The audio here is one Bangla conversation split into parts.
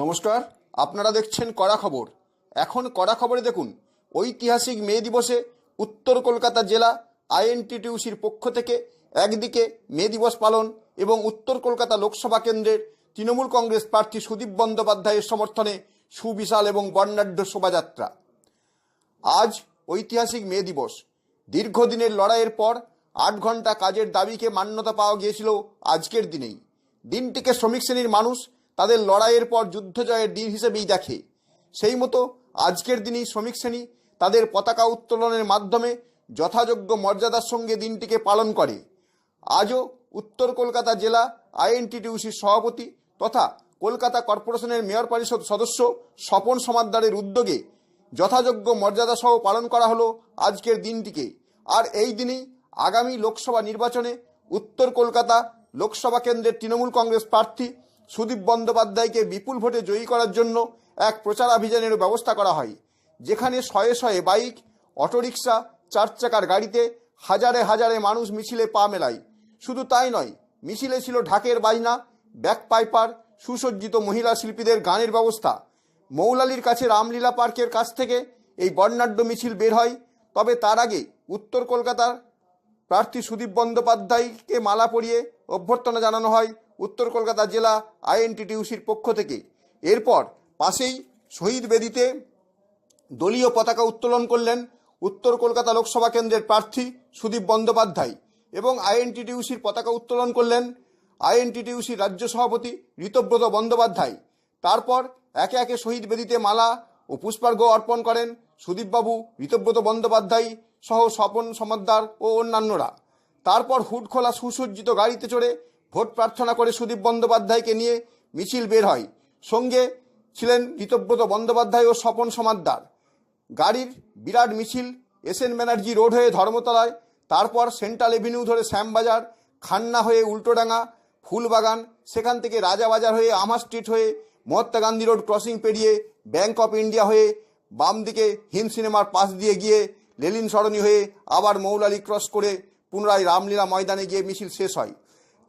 নমস্কার, আপনারা দেখছেন কড়া খবর। এখন কড়া খবরে দেখুন, ঐতিহাসিক মে দিবসে উত্তর কলকাতা জেলা আইএনটিটিউসির পক্ষ থেকে একদিকে মে দিবস পালন এবং উত্তর কলকাতা লোকসভা কেন্দ্রের তৃণমূল কংগ্রেস প্রার্থী সুদীপ বন্দ্যোপাধ্যায়ের সমর্থনে সুবিশাল এবং বর্ণাঢ্য শোভাযাত্রা। আজ ঐতিহাসিক মে দিবস। দীর্ঘদিনের লড়াইয়ের পর আট ঘণ্টা কাজের দাবিকে মান্যতা পাওয়া গিয়েছিল আজকের দিনেই। দিনটিকে শ্রমিক শ্রেণির মানুষ তাদের লড়াইয়ের পর যুদ্ধ জয়ের দিন হিসেবেই দেখে। সেই মতো আজকের দিনেই শ্রমিক শ্রেণি তাদের পতাকা উত্তোলনের মাধ্যমে যথাযোগ্য মর্যাদার সঙ্গে দিনটিকে পালন করে। আজও উত্তর কলকাতা জেলা আইএনটিটিউসির সভাপতি তথা কলকাতা কর্পোরেশনের মেয়র পরিষদ সদস্য স্বপন সমাদ্দারের উদ্যোগে যথাযোগ্য মর্যাদা সহ পালন করা হলো আজকের দিনটিকে। আর এই দিনেই আগামী লোকসভা নির্বাচনে উত্তর কলকাতা লোকসভা কেন্দ্রের তৃণমূল কংগ্রেস প্রার্থী সুদীপ বন্দ্যোপাধ্যায়কে বিপুল ভোটে জয়ী করার জন্য এক প্রচার অভিযানের ব্যবস্থা করা হয়, যেখানে শয়ে শয়ে বাইক, অটোরিকশা চার চাকার গাড়িতে হাজারে হাজারে মানুষ মিছিলে পা মেলায়। শুধু তাই নয়, মিছিলে ছিল ঢাকের বাজনা, ব্যাক পাইপার, সুসজ্জিত মহিলা শিল্পীদের গানের ব্যবস্থা। মৌলালির কাছে রামলীলা পার্কের কাছ থেকে এই বর্ণাঢ্য মিছিল বের হয়। তবে তার আগে উত্তর কলকাতার প্রার্থী সুদীপ বন্দ্যোপাধ্যায়কে মালা পরিয়ে অভ্যর্থনা জানানো হয় উত্তর কলকাতা জেলা আইএনটিটিউসির পক্ষ থেকে। এরপর পাশেই শহীদ বেদিতে দলীয় পতাকা উত্তোলন করলেন উত্তর কলকাতা লোকসভা কেন্দ্রের প্রার্থী সুদীপ বন্দ্যোপাধ্যায় এবং আইএনটিটিউসির পতাকা উত্তোলন করলেন আইএনটিটিউসির রাজ্য সভাপতি ঋতব্রত বন্দ্যোপাধ্যায়। তারপর একে একে শহীদ বেদিতে মালা ও পুষ্পার্ঘ্য অর্পণ করেন সুদীপবাবু, ঋতব্রত বন্দ্যোপাধ্যায় সহ স্বপন, সমাদ্দার ও অন্যান্যরা। তারপর হুড খোলা সুসজ্জিত গাড়িতে চড়ে ভোট প্রার্থনা করে সুদীপ বন্দ্যোপাধ্যায়কে নিয়ে মিছিল বের হয়। সঙ্গে ছিলেন ঋতব্রত বন্দ্যোপাধ্যায় ও স্বপন সমাদ্দার। গাড়ির বিরাট মিছিল, এস এন ব্যানার্জি রোড হয়ে ধর্মতলায়, তারপর সেন্ট্রাল এভিনিউ ধরে শ্যামবাজার, খান্না হয়ে উল্টোডাঙ্গা, ফুলবাগান, সেখান থেকে রাজাবাজার হয়ে আমা স্ট্রিট হয়ে মহাত্মা গান্ধী রোড ক্রসিং পেরিয়ে ব্যাংক অফ ইন্ডিয়া হয়ে বাম দিকে হিন্দ সিনেমার পাশ দিয়ে গিয়ে লেলিন সরণি হয়ে আবার মৌলালি ক্রস করে পুনরায় রামলীলা ময়দানে গিয়ে মিছিল শেষ হয়।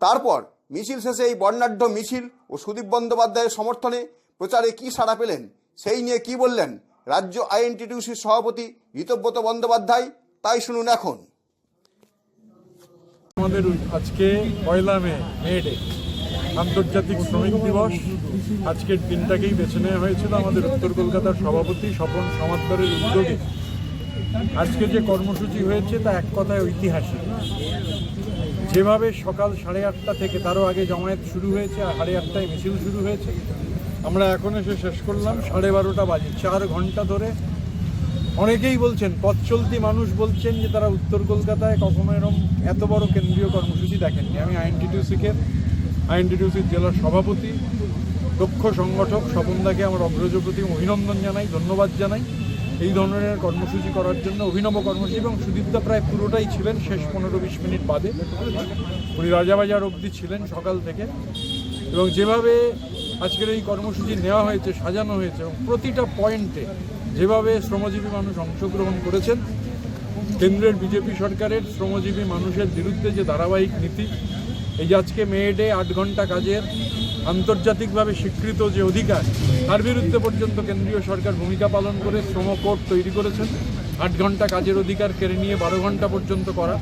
তারপর মিছিল শেষে এই বর্ণাঢ্য মিছিল ও সুদীপ বন্দ্যোপাধ্যায়ের সমর্থনে প্রচারে কি সাড়া পেলেন, সেই নিয়ে কি বললেন রাজ্য আইএনটিটিউসির সভাপতি ঋতব্রত বন্দ্যোপাধ্যায়, তাই শুনুন এখন। আমাদের আজকে পয়লা মে মে ডে, আন্তর্জাতিক শ্রমিক দিবস। আজকের দিনটাকেই বেছে নেওয়া হয়েছিল আমাদের উত্তর কলকাতার সভাপতি স্বপন সমাদ্দারের উদ্যোগে। আজকে যে কর্মসূচি হয়েছে তা এক কথায় ঐতিহাসিক। যেভাবে সকাল সাড়ে আটটা থেকে তারও আগে জমায়েত শুরু হয়েছে আর সাড়ে আটটায় মিছিল শুরু হয়েছে, আমরা এখন এসে শেষ করলাম, সাড়ে বারোটা বাজে, চার ঘণ্টা ধরে। অনেকেই বলছেন, পথ চলতি মানুষ বলছেন যে তারা উত্তর কলকাতায় কখনো এরকম এত বড় কেন্দ্রীয় কর্মসূচি দেখেননি। আমি আইএনটিটিউসিকে আইএনটিটিউসির জেলার সভাপতি, দক্ষ সংগঠক স্বপনদাকে আমার অগ্রজ প্রতি অভিনন্দন জানাই, ধন্যবাদ জানাই। এই ধরনের কর্মসূচি করার জন্য অভিনব কর্মসূচি এবং সুদীপদা প্রায় পুরোটাই ছিলেন শেষ পনেরো বিশ মিনিট বাদে। উনি রাজাবাজার অবধি ছিলেন সকাল থেকে। এবং যেভাবে আজকের এই কর্মসূচি নেওয়া হয়েছে, সাজানো হয়েছে এবং প্রতিটা পয়েন্টে যেভাবে শ্রমজীবী মানুষ অংশগ্রহণ করেছেন, কেন্দ্রের বিজেপি সরকারের শ্রমজীবী মানুষের বিরুদ্ধে যে ধারাবাহিক নীতি, এই যে আজকে মেয়ে ডে আট ঘণ্টা কাজের আন্তর্জাতিকভাবে স্বীকৃত যে অধিকার, তার বিরুদ্ধে পর্যন্ত কেন্দ্রীয় সরকার ভূমিকা পালন করে শ্রম কোড তৈরি করেছেন। আট ঘণ্টা কাজের অধিকার কেড়ে নিয়ে বারো ঘণ্টা পর্যন্ত করা।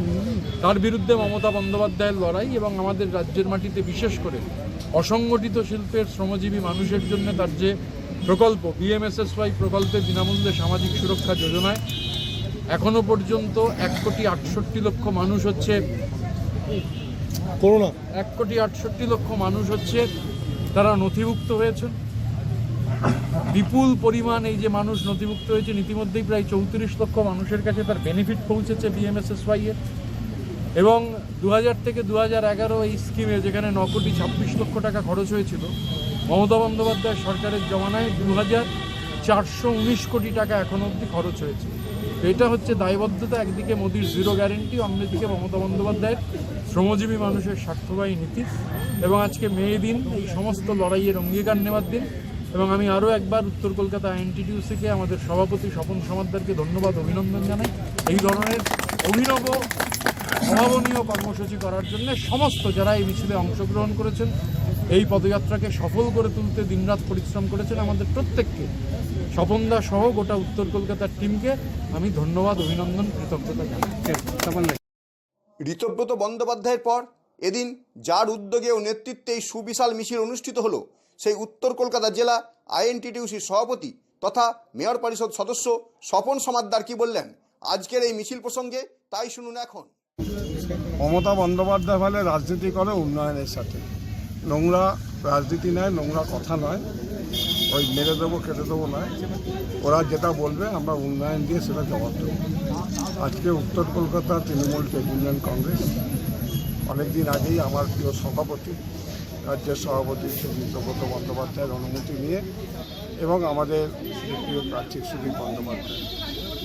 তার বিরুদ্ধে মমতা বন্দ্যোপাধ্যায়ের লড়াই এবং আমাদের রাজ্যের মাটিতে বিশেষ করে অসংগঠিত শিল্পের শ্রমজীবী মানুষের জন্য তার যে প্রকল্প বিএমএসএসওয়াই প্রকল্পে বিনামূল্যে সামাজিক সুরক্ষা যোজনায়, এখনও পর্যন্ত এক কোটি আটষট্টি লক্ষ মানুষ হচ্ছে করোনা এক কোটি আটষট্টি লক্ষ মানুষ হচ্ছে তারা নথিভুক্ত হয়েছেন। বিপুল পরিমাণ এই যে মানুষ নথিভুক্ত হয়েছে ইতিমধ্যেই প্রায় চৌত্রিশ লক্ষ মানুষের কাছে তার বেনিফিট পৌঁছেছে বিএমএসএসওয়াই এর। এবং দু হাজার থেকে দু এই স্কিমে যেখানে ন কোটি ছাব্বিশ লক্ষ টাকা খরচ হয়েছিল, মমতা বন্দ্যোপাধ্যায় সরকারের জমানায় দু হাজার চারশো উনিশ কোটি টাকা এখনও অবধি খরচ হয়েছে। এটা হচ্ছে দায়বদ্ধতা, একদিকে মোদির জিরো গ্যারেন্টি অন্যদিকে মমতা বন্দ্যোপাধ্যায়ের শ্রমজীবী মানুষের স্বার্থবাহী নীতি। এবং আজকে মে দিন, এই সমস্ত লড়াইয়ের অঙ্গীকার নেওয়ার দিন। এবং আমি আরও একবার উত্তর কলকাতা আইএনটিটিউসিকে আমাদের সভাপতি স্বপন সমাদ্দারকে ধন্যবাদ, অভিনন্দন জানাই। এই ধরনের অভিনব, অভাবনীয় কর্মসূচি করার জন্য সমস্ত যারা এই মিছিলে অংশগ্রহণ করেছেন এই পদযাত্রাকে সফল করে তুলতে দিনরাত পরিশ্রম করেছেন আমাদের প্রত্যেককে। স্বপনদা সহ গোটা উত্তর কলকাতার টিমকে আমি ধন্যবাদ অভিনন্দন কৃতজ্ঞতা জানাই ঋতব্রত বন্দ্যোপাধ্যায়ের পর এদিন যার উদ্যোগে ও নেতৃত্বে এই সুবিশাল মিছিল অনুষ্ঠিত হলো সেই উত্তর কলকাতা জেলা আইএনটিটিউসির সভাপতি তথা মেয়র পরিষদ সদস্য স্বপন সমাদ্দার কি বললেন? আজকের এই মিছিল প্রসঙ্গে তাই শুনুন এখন। মমতা বন্দ্যোপাধ্যায় বলে রাজনীতি করে উন্নয়নের সাথে। নোংরা রাজনীতি নয় নোংরা কথা নয় ওই মেরে দেবো কেটে দেবো নয় ওরা যেটা বলবে, আমরা উন্নয়ন দিয়ে সেটা জবাব দেবো। আজকে উত্তর Kolkata Trinamool trade union congress. অনেকদিন আগেই আমার প্রিয় সভাপতি, রাজ্যের সভাপতি শ্রী বন্দ্যোপাধ্যায়ের অনুমতি নিয়ে এবং আমাদের প্রিয় প্রার্থী সুদীপ বন্দ্যোপাধ্যায়।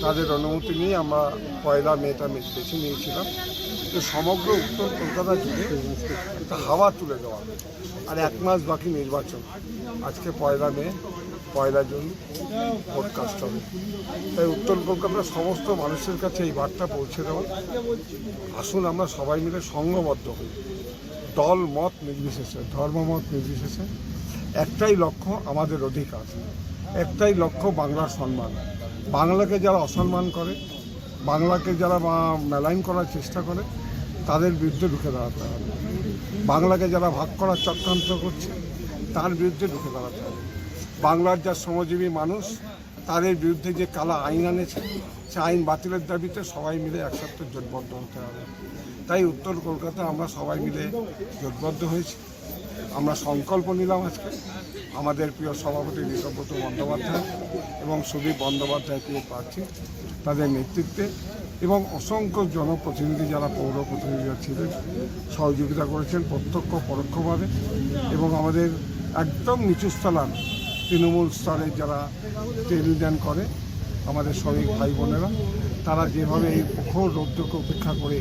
তাদের অনুমতি নিয়ে আমরা পয়লা মেটা বেছে নিয়েছিলাম। যে সমগ্র উত্তর কলকাতা জুড়ে একটা হাওয়া তুলে দেওয়া। আর এক মাস বাকি নির্বাচন। আজকে পয়লা মে, পয়লা জুন ভোট কাস্ট হবে। তাই উত্তর কলকাতার সমস্ত মানুষের কাছে এই বার্তা পৌঁছে দেওয়া। আসুন আমরা সবাই মিলে সংঘবদ্ধ হই। দল, মত নির্বিশেষে ধর্মমত নির্বিশেষে। একটাই লক্ষ্য, আমাদের অধিকার। একটাই লক্ষ্য, বাংলার সম্মান। বাংলাকে যারা অসম্মান করে, বাংলাকে যারা মেলাইন করার চেষ্টা করে তাদের বিরুদ্ধে ঢুকে দাঁড়াতে হবে। বাংলাকে যারা ভাগ করার চক্রান্ত করছে, তার বিরুদ্ধে ঢুকে দাঁড়াতে হবে। বাংলার যা শ্রমজীবী মানুষ, তাদের বিরুদ্ধে যে কালা আইন আনেছে, সে আইন বাতিলের দাবিতে সবাই মিলে একসাথে জোটবদ্ধ হতে হবে। তাই উত্তর কলকাতা আমরা সবাই মিলে জোটবদ্ধ হয়েছি। আমরা সংকল্প নিলাম আজকে। আমাদের প্রিয় সভাপতি ঋষব্রত বন্দ্যোপাধ্যায় এবং সুদীপ বন্দ্যোপাধ্যায় প্রিয় প্রার্থী, তাদের নেতৃত্বে এবং অসংখ্য জনপ্রতিনিধি যারা পৌর প্রতিনিধিরা ছিলেন, সহযোগিতা করেছেন প্রত্যক্ষ, পরোক্ষভাবে এবং আমাদের একদম নিচুস্থলার তৃণমূল স্তরে যারা টেলিভিশন করে, আমাদের শ্রমিক ভাই বোনেরা, তারা যেভাবে এই প্রখর রৌদ্রকে উপেক্ষা করে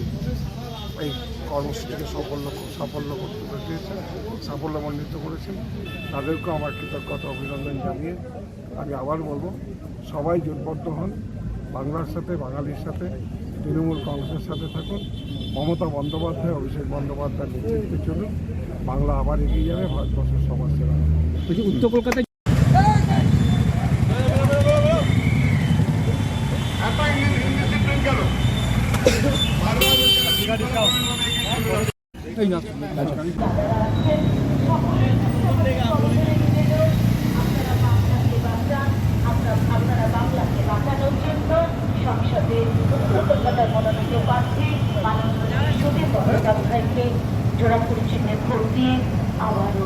এই কর্মসূচিকে সাফল্য সাফল্য করতে পেরেছেন, সাফল্যমণ্ডিত করেছেন, তাদেরকেও আমার কৃতজ্ঞতা অভিনন্দন জানিয়ে আমি আবার বলব, সবাই জোটবদ্ধ হন। বাংলার সাথে বাঙালির সাথে তৃণমূল কংগ্রেসের সাথে থাকুন। মমতা বন্দ্যোপাধ্যায় অভিষেক বন্দ্যোপাধ্যায়ের নেতৃত্বে চলুন। বাংলা আবার এগিয়ে যাবে ভারতবর্ষের সমাজ সেবা উত্তর কলকাতায় এই না সংসদে উত্তর কলকাতার মনোনীত প্রার্থী মাননীয় সুদীপ বন্দ্যোপাধ্যায়কে জোড়া পরিচিহ্নে ভোট দিয়ে আবারও